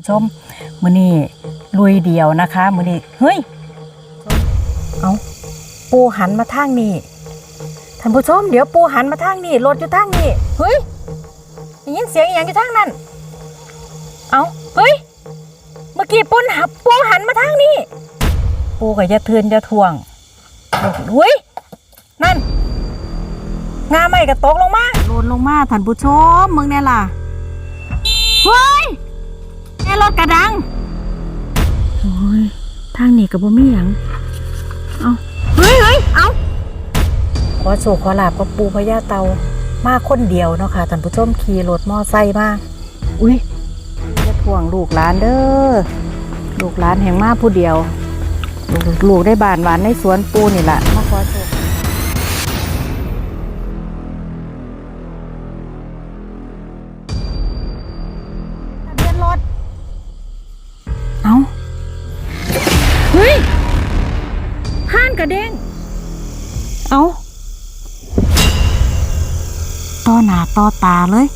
ผู้ชมมื้อนี้ลุยเดียวนะคะมื้อนี้เฮ้ยเอาปูหันมาทางนี้ท่านผู้ชมเดี๋ยวปูหันมาทางนี้รถอยู่ทางนี้เฮ้ยได้ยินเสียงอหย่างอยู่ทางนั้นเอาเฮ้ยเมื่อกี้ปูหับปูหันมาทางนี้ปูก็จะเทือนจะทวงเฮ้ยนั่นงาใหม่ก็ตกลงมาโลนลงมาท่านผู้ชมมึงเนี่ยล่ะเฮ้ยแม่รถกระดัง โอ้ย ทางนี้กับบ่มีหยัง เอาเฮ้ยเฮ้ยเอาขอโชคขอลาบกับปูพญาเตามาคนเดียวเนาะค่ะท่านผู้ชมขี่รถมอไซค์มาอุ้ยจะทวงลูกหลานเด้อ ลูกหลานแห่งมาผู้เดียว ลูกลูกได้บานหวานในสวนปูนี่แหละมาขอโชค ต่อตาเลย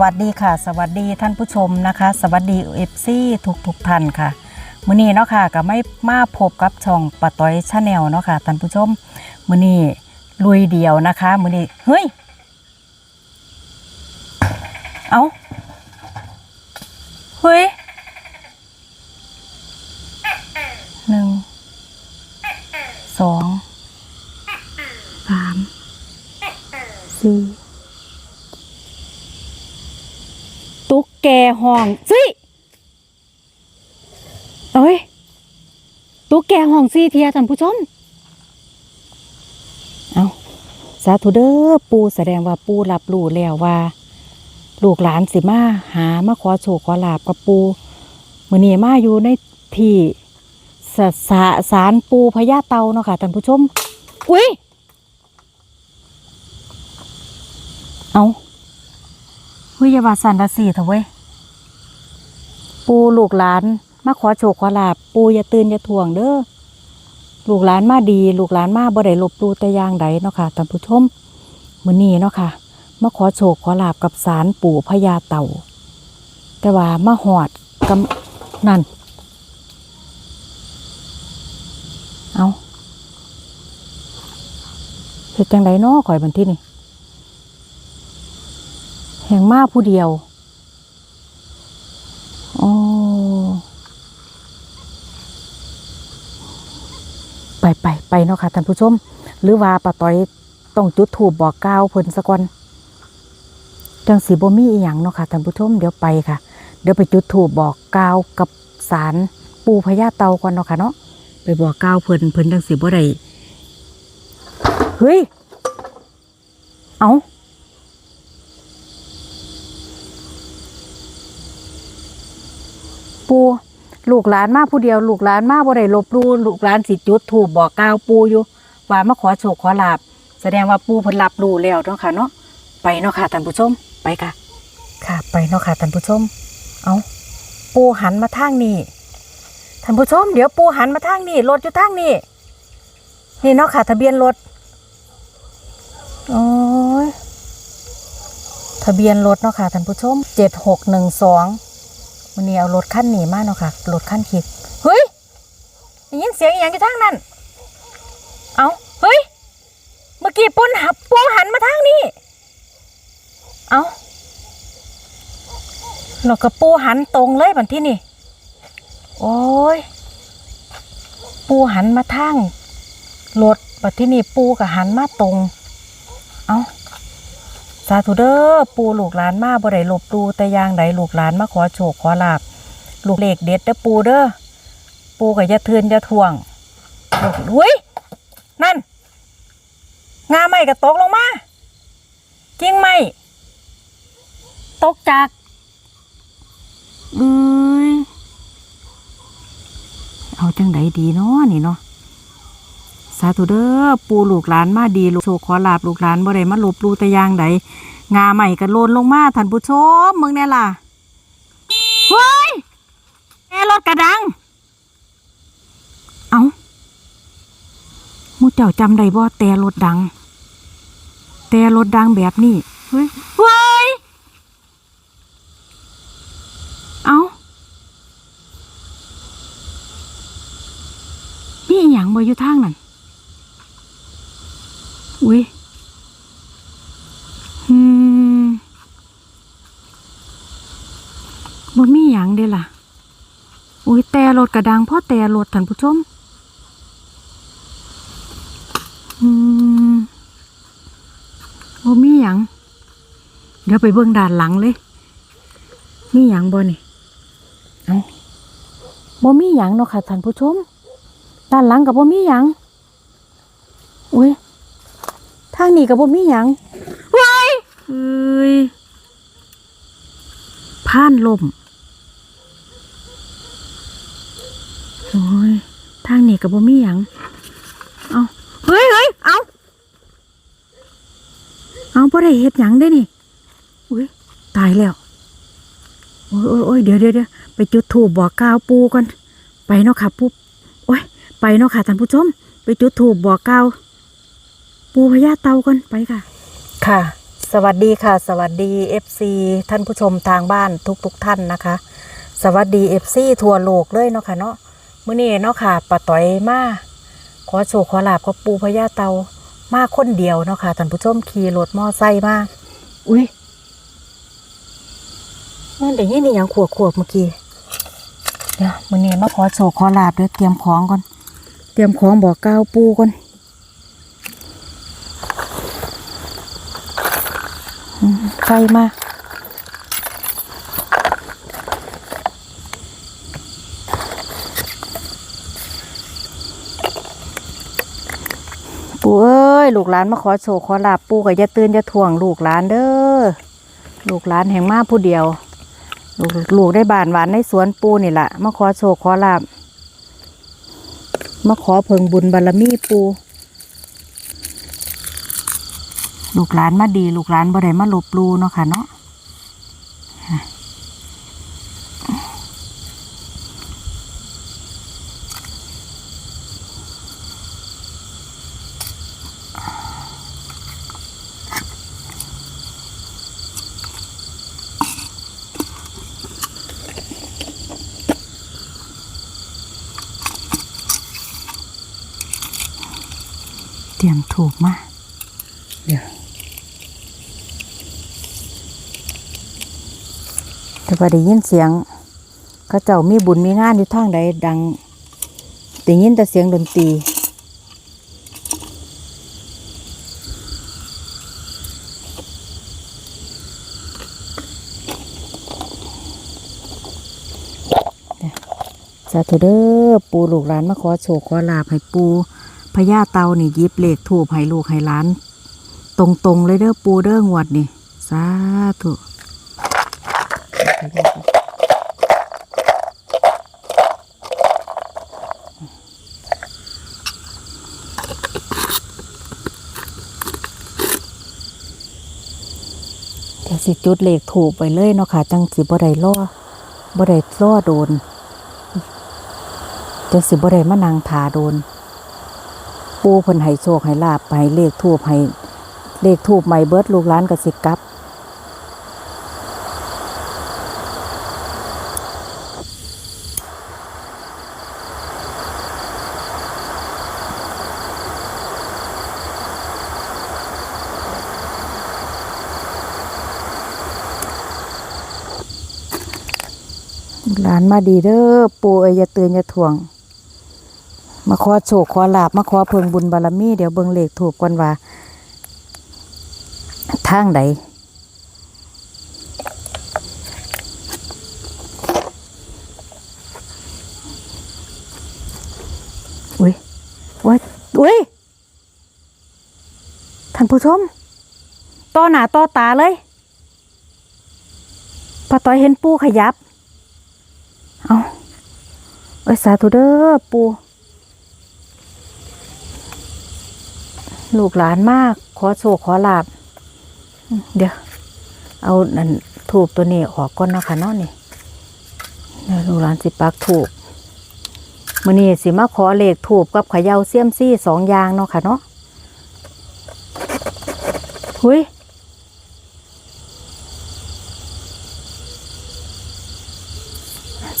วัสดีค่ะ สวัสดีท่านผู้ชมนะคะ สวัสดีเอฟซีทุกทุกท่านค่ะมื้อนี้เนาะค่ะก็ไม่มาพบกับช่องปะต้อยชาแนลเนาะค่ะท่านผู้ชมมื้อนี้ลุยเดียวนะคะมื้อนี้เฮ้ยเอาเฮ้ยหนึ่งสองสามสี่ตุ๊ก แกห้องซิเอ้ยตุ๊กแกห้องซี่เทียท่านผู้ชม เอาสาธุเด้อปูแสดงว่าปูรับรู้แล้วว่า ลูกหลานสิมาหามาขอโชคขอลาบกับปูมื้อนี้มาอยู่ในที่สสาสารปูพญาเตาเนาะค่ะท่านผู้ชม อุ้ย เอาเฮ้ยอย่าว่าสันละสีเถอะเว้ย ปูลูกหลาน มาขอโชคขอลาบปูอย่าตื่นอย่าถ่วงเด้อลูกหลานมาดี ลูกหลานมาบ่ได้ลบปูแต่ยางใดเนาะค่ะท่านผู้ชมมื้อนี้เนาะค่ะมาขอโชคขอลาบกับสารปู่พญาเต่า แต่ว่ามาหอดกำนั่น เอาเฮ็ดจังไดน้อข่อยบันที่นี่แห่งมาผู้เดียว โอ้ไปไปไปเนาะค่ะท่านผู้ชม หรือว่าป้าต้อยต้องจุดถูบบอกกล่าวเพิ่นสะก่อนจังสีบ่มีอีหยังเนาะค่ะท่านผู้ชมเดี๋ยวไปค่ะ เดี๋ยวไปจุดถูบบอกกล่าวกับสารปูพญาเตาก่อนเนาะค่ะเนาะไปบอกกล่าวเพิ่นเพิ่นจังสีบ่ได้เฮ้ย เอา ปูลูกหลานมาผู้เดียว ลูกหลานมาบ่ได้ลบหลู่ลูกหลานสิจุดถูบบอกกล่าวปูอยู่ว่ามาขอโชคขอลาบแสดงว่าปูเพิ่นรับรู้แล้วเนาะค่ะเนาะไปเนาะค่ะท่านผู้ชมไปค่ะ ค่ะ ไปเนาะค่ะท่านผู้ชม เอาปูหันมาทางนี้ท่านผู้ชมเดี๋ยวปูหันมาทางนี้รถอยู่ทางนี้นี่เนาะค่ะ ทะเบียนรถโอ้ยทะเบียนรถเนาะค่ะท่านผู้ชมเจ็ดหกหนึ่งสอง วันนี้เอารถขั้นหนีมากเนาะค่ะรถขั้นคิดเฮ้ยได้ยินเสียงอย่างอยู่ทางนั้น เอาเฮ้ย เมื่อกี้ปนหับปูหันมาทางนี้ เอาแล้วก็ปูหันตรงเลยบันที่นี่ โอ้ย ปูหันมาทางรถบัดที่นี่ปูกับหันมาตรง เอา สาธุเด้อปูลูกหลานมาบ่ได้หลบดูแต่ยางใดลูกหลานมาขอโชคขอลาบลูกเลขเด็ดเด้อปูเด้อปูกับยะเทือนยะทวงอุ้ยนั่น งาใหม่ก็ตกลงมาจริงไหมตกจากเอ้ยเอาจังไดดีเนาะนี่เนาะ สาธุเด้อปูลูกหลานมาดีลูกโชคขอลาบลูกหลานบ่ได้มาลบลูต่อย่างใดงาใหม่ก็โลนลงมาท่านผู้ชมมึงเนี่ยล่ะเฮ้ยแอรถกระดัง เอาหมูเจ้าจำได้บ่แต่รถดัง แต่รถดังแบบนี้เฮ้ยเฮ้ยเอานี่อหย่างบ่อยู่ทางนั่น อุ้ยอืมบ่มีหยังเด้ล่ะ อุ้ยแต่รถกระดังพ่อแต่รถท่านผู้ชม อืมบ่มีหยังเดี๋ยวไปเบิ่งด้านหลังเลย มีหยังบ่นี่เอาบ่มีหยังเนาะค่ะท่านผู้ชม ด้านหลังกับบ่มีหยัง อุ้ย นี้กับบ่มีหยังว้ายเอ้ยผ่านลมโอ้ยทางนี้กับบ่มีหยังเอาเฮ้ยเฮ้ยเอาเอาบ่ได้เฮ็ดหยังได้นี่อุ้ยตายแล้วโอ้ยโอ้ยโอ้ยเดี๋ยวเดี๋ยวเดี๋ยวไปจุดถูบบอกกล่าวปูก่อนไปเนาะค่ะปุ๊บโอ้ยไปเนาะค่ะท่านผู้ชม ไปจุดถูบบอกกล่าว ปูพญาเตากันไปค่ะ ค่ะ สวัสดีค่ะ สวัสดี FC ท่านผู้ชมทางบ้านทุกๆทท่านนะคะ สวัสดี FC ทั่วโลกเลยเนาะค่ะเนาะมื้อนี้เนาะค่ะป้าต้อยมาขอโชคขอลาบกับปูพญาเตามาคนเดียวเนาะค่ะท่านผู้ชมขี่รถมอไซค์มาอุ้ยมันได้ยินอหย่างขวบขวบๆเมื่อกี้เดี๋ยวมื้อนี้มาขอโชคขอลาบเดี๋ยวเตรียมของก่อน เตรียมของบอกกล่าวปูก่อน ไฟมาปู่เอ้ย ลูกหลานมาขอโชคขอลาบปู่ก็อย่าตื่นอย่าถ่วงลูกหลานเด้อลูกหลานแห่งมาผู้เดียว ลูกลูกได้บานหวานในสวนปูนี่แหละมาขอโชคขอลาบมาขอเพิงบุญบารมีปู ลูกหลานมาดี ลูกหลานบ่ได้มาลบลูเนาะค่ะเนาะเตรียมถูกมาเดี๋ยว แต่พอได้ยินเสียงเขาเจ้ามีบุญมีงานอยู่ทางใดดังได้ยินแต่เสียงดนตรีสาธุเด้อปูลูกหลานมาขอโชคขอลาภให้ปูพญาเตานี่ยิบเลขถูกให้ลูกให้หลาน ตรงๆเลยเด้อปูเด้องวดนี่ สาธุ เดี๋ยวสิจุดเลขถูกไปเลยเนาะค่ะ จังสิบ่ได้ล่อบ่ได้ล่อโดน จังสิบ่ได้มานั่งถาโดน ปูเพิ่นให้โชคให้ลาบให้เลขทูบให้เลขทูบใหม่เบิดลูกหลานก็สิกลับ หลานมาดีเด้อปูเอ้ยอย่าเตือนอย่าถ่วง มาขอโชคขอลาบมาขอเพิ่งบุญบารมี เดี๋ยวเบิงเลขถูกก่อนว่า ทางใดอุ้ยอุ้ยอุ้ยท่านผู้ชมต่อหน้าต่อตาเลยพอต้อยเห็นปูขยับ เอ้ยสาธุเด้อปูลูกหลานมาก ขอโชคขอลาบ เดี๋ยว เอานั่นถูกตัวนี้ออกก่อนนะค่ะเนาะนี่เดี๋ยวลูกหลานสิปักถูกมื้อนี้สิมาขอเลขถูกกับขยาเสียมซี่สองอย่างเนาะค่ะเนาะหุย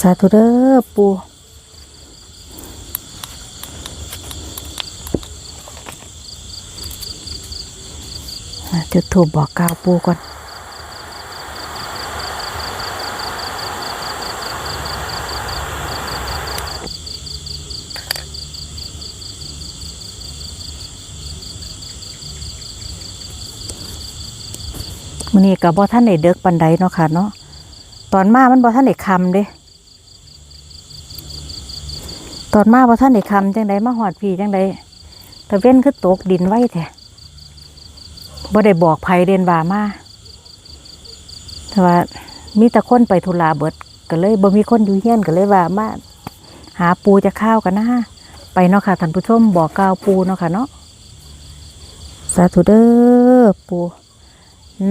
สาธุเด้อปู จุดถูกบอกกล่าวปูก่อนมื้อนี้ก็บ่ท่านได้เด็กปานใดเนาะค่ะเนาะตอนมามันบ่ท่านได้คำเด้ตอนมาบ่ท่านได้คำจังไดมาฮอดพี่จังไดตะเว้นคือตกดินไว้แท้ บ่ได้บอกไผเดนว่ามาแต่ว่ามีแต่คนไปธุระเบิดก็เลยบ่มีคนอยู่เฮียนก็เลยว่ามาหาปูจะข้าวกันนะไปเนาะค่ะท่านผู้ชมบอกกล่าวปูเนาะค่ะเนาะสาธุเด้อปู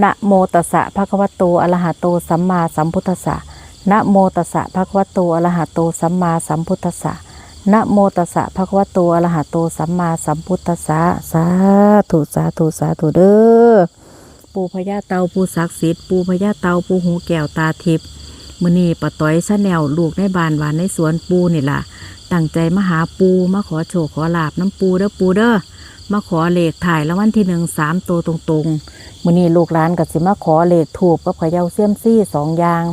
นะโมตัสสะภะคะวะโตอะระหะโตสัมมาสัมพุทธัสสะนะโมตัสสะภะคะวะโตอะระหะโตสัมมาสัมพุทธัสสะ นะโมตัสสะภะคะวะโตอะระหะโตสัมมาสัมพุทธัสสะสาธุสาธุสาธุเด้อปูพญาเตาปูศักดิ์สิทธิ์ปูพญาเตาปูหูแก้วตาทิพย์มื้อนี้ปะต้อยชาแนลลูกในบ้านหวานในสวนปูนี่ล่ะตั้งใจมาหาปูมาขอโชคขอลาบน้ำปูเด้อปูเด้อมาขอเลขถ่ายแล้ววันที่หนึ่งสามตัวตรงๆมื่อนี้ลูกหลานกับสิมาขอเลขถูกกับขยาเสียมซี่สองอย่าง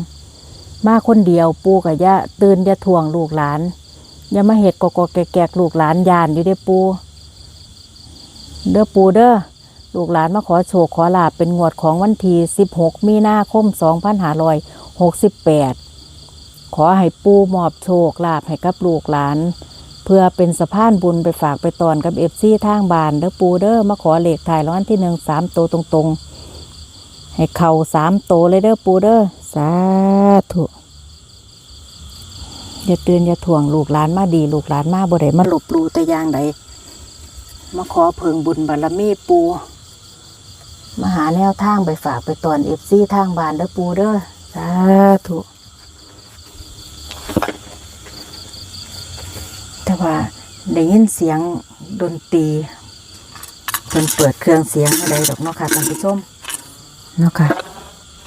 มาคนเดียวปูกับยะตื่นยาถ่วงลูกหลาน อย่ามาเห็ดกอกๆแกกๆลูกหลานยานอยู่เด้ปู เด้อปูเด้อลูกหลานมาขอโชคขอลาบเป็นงวดของวันที่16 มีนาคม 2568 ขอให้ปูมอบโชคลาบให้กับลูกหลาน เพื่อเป็นสะพานบุญไปฝากไปตอนกับเอฟซีทางบานเด้อปูเด้อมาขอเลขถ่ายรางวัลที่หนึ่งสามโตตรงๆ ให้เข่าสามโตเลยเด้อปูเด้อสาธุ อย่าเตือนอย่าถ่วงลูกหลานมาดีลูกหลานมาบ่ได้มาหลบหลูแต่อย่างใดมาขอเพิงบุญบารมีปูมาหาแนวทางไปฝากไปตอนเอฟซีทางบ้านเด้อปูเด้อสาธุแต่ว่าได้ยินเสียงดนตรีเพิ่นเปิดเครื่องเสียงอะไรดอกเนาะค่ะท่านผู้ชมเนาะค่ะ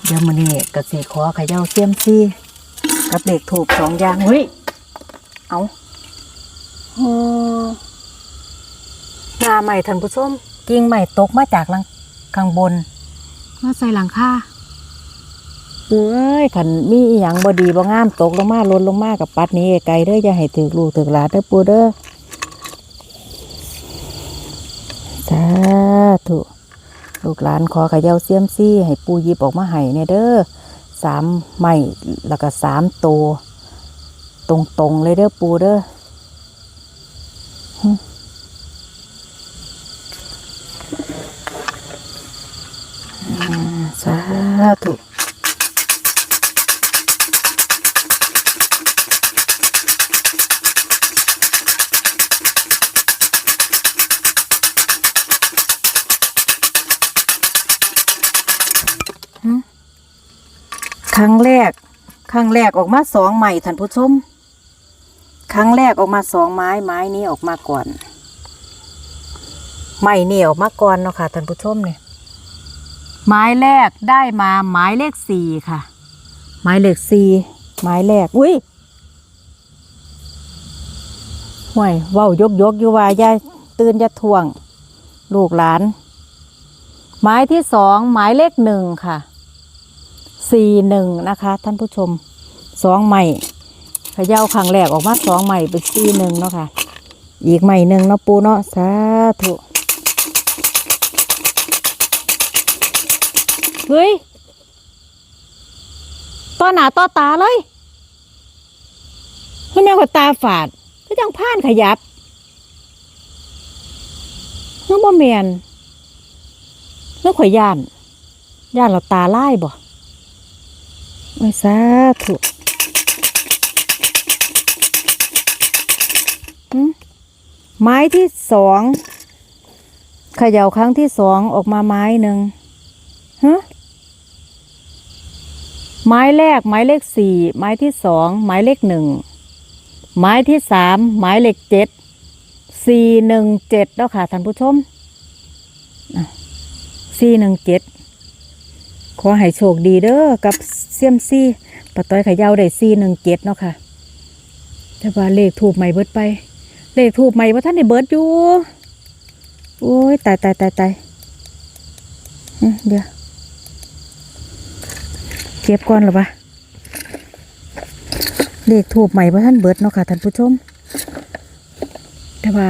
เดี๋ยวมื้อนี้ก็สิขอเขย่าเซียมซี กับเด็กถูกสองอย่างเฮ้ย เอาโอ้งาใหม่ท่านผู้ชมกิ่งใหม่ตกมาจากหลังข้างบน มาใส่หลังคาปูเอ้ยขันมีอหย่างบดีบ่งามตกลงมาหลนลงมากับปัดหนี้ไกลเด้ออย่าให้ถึกลูกถึกหลานเด้อปูเด้อสาธุลูกหลานขอเขย่าเสียมซี่ ให้ปูหยิบออกมาให้เนี่ยเด้อ สามไม้แล้วก็สามตัว ตรงๆเลยเด้อปูเด้อ รั้งแรกออกมาสองใหม่ท่านผู้ชม ครั้งแรกออกมาสองไม้ไม้นี้ออกมาก่อนไม้นี่ออกมาก่อนเนาะค่ะท่านผู้ชมเนี่ยไม้แรกได้มาไม้เลขสี่ค่ะ ไม้เลขสี่ไม้แรกอุ้ยห่วยเว้ายกยกๆอยู่ว่าอย่าตื่นอย่าท่วง ลูกหลาน ไม้ที่สองไม้เลขหนึ่งค่ะสี่หนึ่งนะคะ ท่านผู้ชม สองใหม่ขย่าครั้งแรกออกมาสองใหม่เป็นสี่หนึ่งเนาะค่ะ อีกใหม่หนึ่งเนาะปูเนาะสาธุเฮ้ยต่อหน้าต่อตาเลยเฮ้ยแนวกับตาฝาดก็จังผ่านขยับเฮ้ยบ่แมนเฮ้ยข่อยย่านย่านเราตาไล่บ่โอ้ยสาธุ ไม้ที่สองเขย่าครั้งที่สองออกมาไม้หนึ่งฮะไม้แรก ไม้เลขสี่ไม้ที่สองไม้เลขหนึ่งไม้ที่สามไม้เลขเจ็ดสี่หนึ่งเจ็ดแล้วค่ะท่านผู้ชมสี่หนึ่งเจ็ดขอให้โชคดีเด้อกับเซียมซี่ปะต้อยขย่าได้สี่หนึ่งเจ็ดเนาะค่ะแต่ว่าเลขถูกใหม่เบิดไป เลขถูกใหม่ว่าท่านได้เบิดอยู่ โอ้ยตายตายตายตายเดี๋ยวเก็บก่อนหรอปะเลขถูกใหม่ว่าท่านเบิดเนาะค่ะท่านผู้ชม แต่ว่า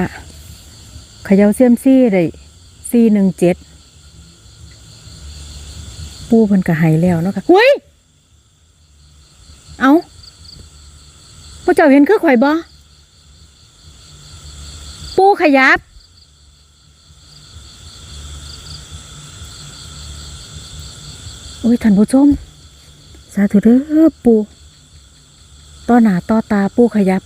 ขยาเซียมซี่ได้สี่หนึ่งเจ็ดปูเพิ่นก็ใหายแล้วเนาะค่ะเฮ้ย เอาพระเจ้าเห็นคือข่อยบ่ ปูขยับ โอ้ยท่านผู้ชม สาธุเด้อปูต่อหนาต่อตาปูขยับ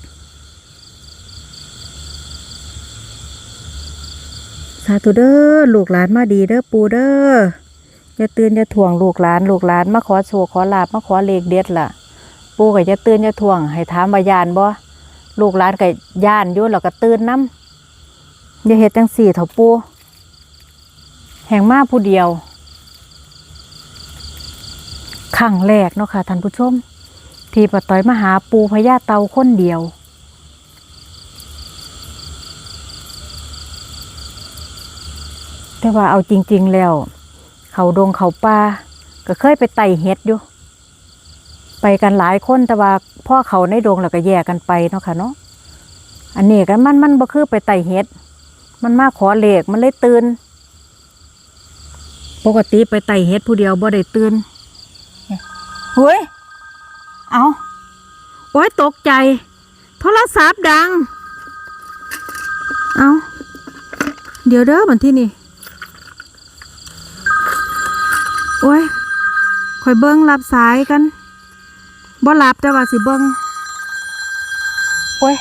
สาธุเด้อลูกหลานมาดีเด้อปูเด้ออย่าตื่นอย่าถ่วงลูกหลาน ลูกหลานมาขอโชว์ขอลาบมาขอเลขเด็ดล่ะ ปูก็จะตื่นจะถ่วงให้ถามว่ายานบ่ลูกหลานก็ย่านอยู่แล้วก็ตื่นน้ำ อย่าเฮ็ดจังสี่เถอะปูแห่งมาผู้เดียวครั้งแรกเนาะค่ะท่านผู้ชม ที่ปะต้อยมาหาปูพญาเตาคนเดียวแต่ว่าเอาจริง ๆ แล้ว เขาดงเขาป่าก็เคยไปไต่เฮ็ดอยู่ ไปกันหลายคนแต่ว่าพ่อเขาในดงแล้วก็แยกกันไปเนาะค่ะเนาะอันนี้กันมันมันบ่คือไปไต่เฮ็ด มันมาขอเหลขมันเลยตื่น ปกติไปไต่เฮ็ดผู้เดียวบ่ได้ตื่นเฮ้ย เอาโอ้ยตกใจ โทรศัพท์ดัง เอาเดี๋ยวเด้อบันที่นี่ โอ้ยคอยเบิ้งรับสายกัน บ่หลับแต่ว่าสิเบิ้งโอ้ย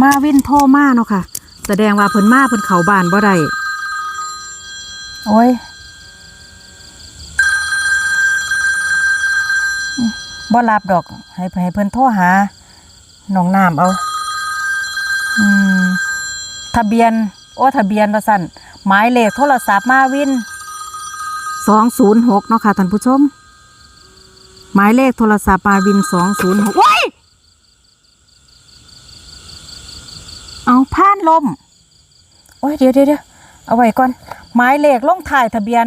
มาวินโทรมาเนาะค่ะ แสดงว่าเพิ่นมาเพิ่นเข้าบ้านบ่ได้โอ้ยอืมบ่หลับดอก ให้ให้เพิ่นโทรหาน้องน้ำเอาอืมทะเบียน โอ้ทะเบียนว่าสั่นหมายเลขโทรศัพท์มาวินสองศูนย์หกเนาะค่ะท่านผู้ชม หมายเลขโทรศัพท์มาวินสองศูนย์หกว้ยเอาผ่าน ลมโอ้ยเดี๋ยวเดี๋ยวเอาไว้ก่อน หมายเลขลงถ่ายทะเบียน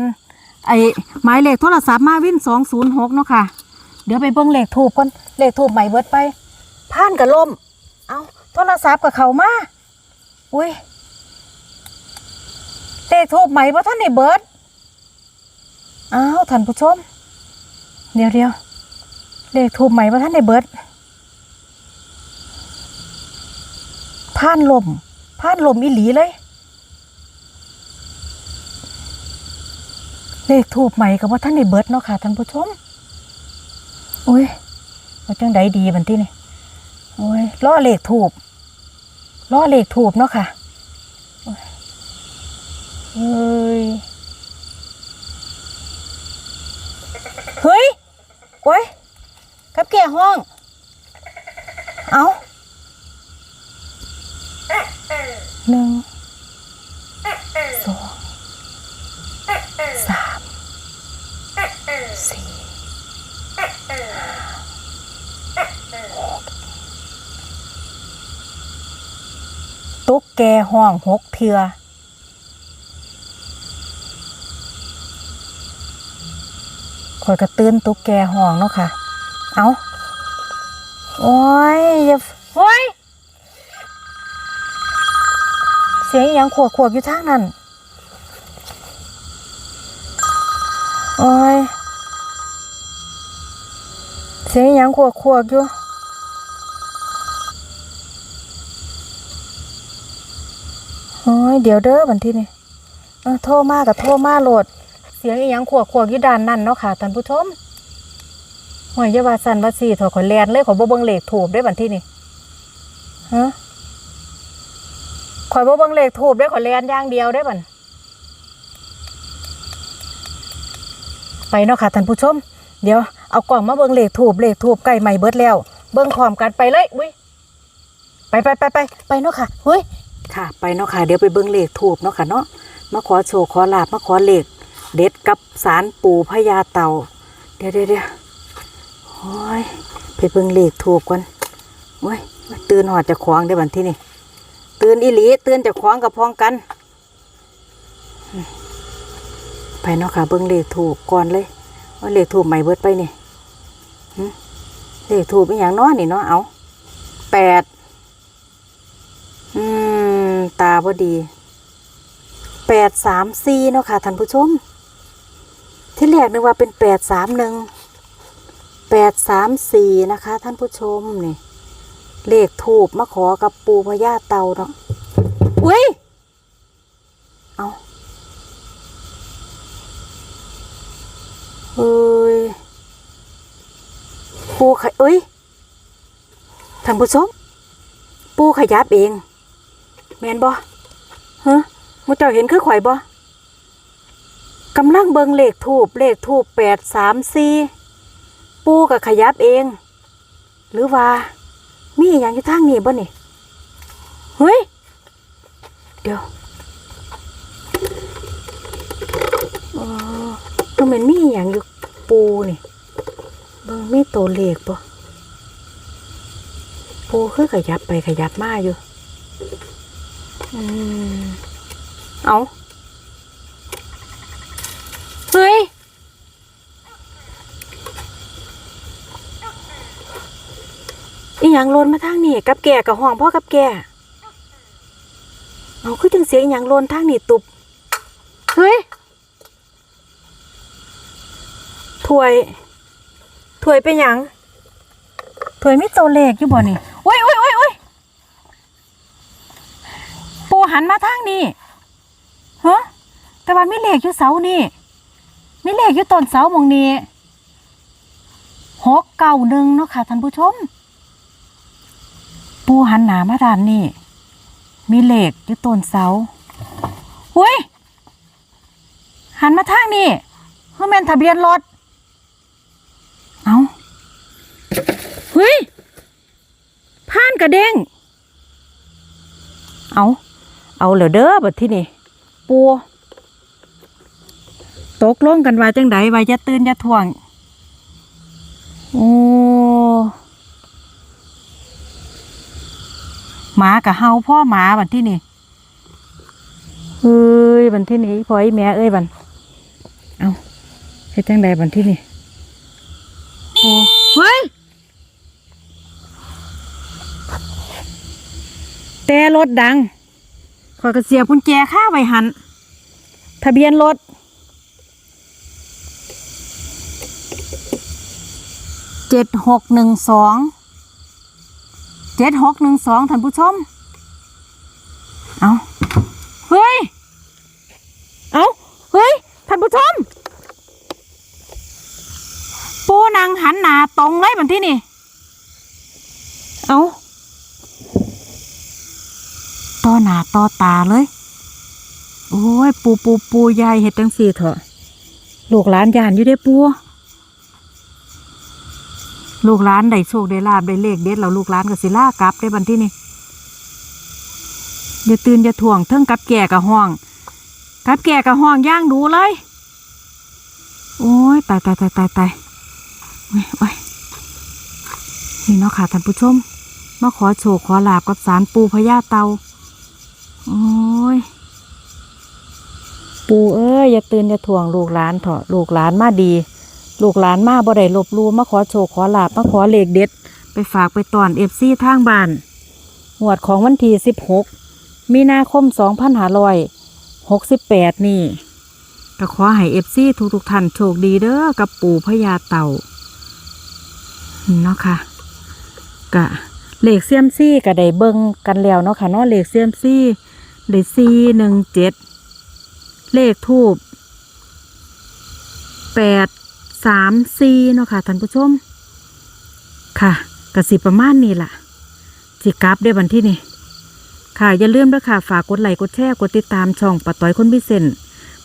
ไอ้หมายเลขโทรศัพท์มาวินสองศูนย์หกเนาะค่ะ เดี๋ยวไปเบิ่งเลขถูกก่อนเลขถูกใหม่เบิดไปผ่านกับลมเอาโทรศัพท์กับเขามาอุ้ยเลขถูกใหม่เพราะท่านในเบิดอ้าวท่านผู้ชม เดี๋ยวเดี๋ยวเลขทูบใหม่ว่าท่านในเบิร์ดผ่านลม ผ่านลมอีหลีเลย เลขทูบใหม่กับว่าท่านในเบิร์ดเนาะค่ะท่านผู้ชม อุ้ยว่าจังใดดีบันที่นี่โอ้ยล่อเลขทูบล่อเลขทูบเนาะค่ะโอ้ยเฮ้ย เฮ้ยโอ้ยกับแก่ห้อง เอา หนึ่งสองสามสี่ตุ๊กแกห้องหกเทือคอยกระตื้นตุ๊กแกห้องเนาะค่ะ เอาโอ้ยอย่าโอ้ยเสียงยังขวกขวกอยู่ทางนั้นโอ้ยเสียงยังขวกขวกอยู่โอ้ยเดี๋ยวเด้อบันที่นี่โทรมากับโทรมากโหลด เสียงยังขวกขวกอยู่ด้านนั่นเนาะค่ะท่านผู้ชมหวยยาวาสันวาสีถอยขอยแลนเลยขอยบ่เบิงเลขถูกได้บัดที่นี่ฮะ ขอยบ่เบิ่งเลขถูกได้ขอยแลนอย่างเดียวได้บัดไปเนาะค่ะท่านผู้ชม เดี๋ยวเอากล่องมาเบิ่งเลขถูกเลขถูกใกล้ใหม่เบิดแล้ว เบิ่งพร้อมกันไปเลยอุ้ยไปไปไปไปไปเนาะค่ะเฮ้ยค่ะ ไปเนาะค่ะ เดี๋ยวไปเบิ่งเลขถูกเนาะค่ะเนาะมาขอโชว์ขอลาบมาขอเลขเด็ดกับสารปู่พญาเต่า เดี๋ยวเดี๋ยวเดี๋ยวโอ้ยไปเบิ่งเลขถูกก่อนโอ้ยตื่นหอดจะขวางได้บันที่นี่ ตื่นอีหลีตื่นจะขวางกับพ้องกันไปเนาะค่ะเบิ่งเลขถูกก่อนเลยว่าเลขถูกใหม่เบิดไปนี่หึเลขถูกเป็นอย่างน้อยนี่เนาะเอาแปดอืมตาพอดีแปดสามสี่เนาะค่ะท่านผู้ชม ที่แรกนึกว่าเป็นแปดสามหนึ่งแปดสามสี่นะคะ ท่านผู้ชมนี่ เลขถูกมาขอกับปูพญาเตาเนาะอุ้ย เอาเอ้ยปูขยเอ้ยท่านผู้ชมปูขยับเอง แมนบ่ฮะมูเจ้าเห็นคือข่อยบ่กำลังเบิงเลขถูกเลขถูกแปดสามสี่ปูกับขยับเอง หรือว่า มีอย่างอยู่ทางนี้บ่นี่เฮ้ย เดี๋ยวเออต้องเป็นมีอย่างอยู่ปูนี่เบิ่งมีตัวเลขบ่ปูคือขยับไปขยับมาอยู่ อืม เอาเฮ้ย อีห ยังโลนมาทางนี่กับแก่กับห้องพ่อกับแก่เอาคือจังเสียงอีหยังโลนทางนี่ตุบเฮ้ยถ้วยถ้วยเป็นหยังถ้วยมีตัวเลขอยู่บ่นี่โอ้ยโอ้ยโอ้ยโอ้ยปูหันมาทางนี่ฮะแต่ว่ามีเลขอยู่เสานี่มีเลขอยู่ต้นเสาหมองนี้หกเก้าหนึ่งเนาะค่ะท่านผู้ชม ปูหันหนามาด้านนี่มีเหล็กอยู่ต้นเสาหุ้ย หันมาทางนี่เพื่อแมนทะเบียนรถ เอาเฮ้ยผ่านกระเด้ง เอา เอาเหลือเด้อบัดที่นี่ ปูตกลงกันว่าจังไดว่าจะตื่นจะถ่วง โอ้ หมากับเฮาพ่อหมาบันที่นี่เอ้ยบันที่นี่พ่อไอ้แม่เอ้ยบันเอาเฮ็ดจังใดบันที่นี่โอ้เฮ้ยแต่รถดังขอยกระเสียบกุญแจข้าไว้หัน ทะเบียนรถเจ็ดหกหนึ่งสอง เจ็ดหกหนึ่งสองท่านผู้ชม เอาเฮ้ย เอาเฮ้ยท่านผู้ชม ปูนางหันหนาตรงเลยมันที่นี่ เอาต่อหน้าต่อตาเลย โอ้ย ปูปูปูยายเห็ดจังสี่เถอะ ลูกหลานยานอยู่เด้ปู ลูกหลานได้โชคได้ลาบได้เลขเด็ดแล้วลูกหลานก็สิล่ากลับได้บันที่นี่อย่าตื่นอย่าถ่วงเทิงกับแก่กับห้องกับแก่กับห้องย่างดูเลย โอ้ยตายตายตายตายตายโอ้ยโอ้ยนี่เนาะค่ะท่านผู้ชมมาขอโชคขอลาบกับสารปูพญาเตาโอ้ยปูเอ้ยอย่าตื่นอย่าถ่วงลูกหลานเถอะลูกหลานมาดี ลูกหลานมาบ่ได้ลบลูมาขอโชคขอลาบมาขอเลขเด็ด ไปฝากไปตอนเอฟซีทางบ้านหวดของวันที่สิบหกมีนาคมสองพันห้าร้อยหกสิบแปดนี่ก็ขอให้เอฟซีทุกทุกท่านโชคดีเด้อกับปู่พญาเต่านี่เนาะค่ะกะเลขเซียมซี่ก็ได้เบิ่งกันแล้วเนาะค่ะเนาะเลขเซียมซี่ได้สี่หนึ่งเจ็ดเลขทูบแปด สามสี่เนาะค่ะท่านผู้ชม ค่ะกสิประมาณนี้ล่ะสิกราฟได้วันที่นี่ค่ะอย่าลืมด้วยค่ะฝากกดไลค์กดแชร์กดติดตามช่องปะต้อยคนพิเศษ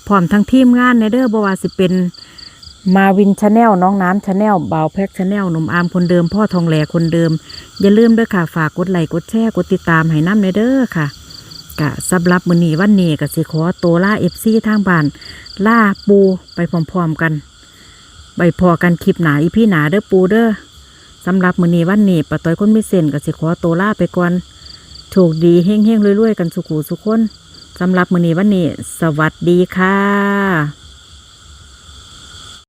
พร้อมทั้งทีมงานในเด้อบวาสิเป็นมาวินชาแนลน้องน้ำชาแนลบ่าวแพ็กชาแนลหนุ่มอาร์มคนเดิม พ่อทองแหลคนเดิม อย่าลืมด้วยค่ะฝากกดไลค์กดแชร์กดติดตามให้น้ำในเด้อค่ะกะสำหรับมือนีวันนี้ก็สิขอตัวล่าเอฟซีทางบ้านล่าปูไปพร้อมๆกัน ไปพอกันคลิปหนาอีพี่หนาเด้อปูเด้อสำหรับมือนี้วันนี้ปะต้อยคนไม่เซ็นก็สิขอตัวล่าไปก่อนโชคดีเฮงเฮ่งรวยๆกันสุขูสุขคนสำหรับมือนี้วันนี้ สวัสดีค่ะ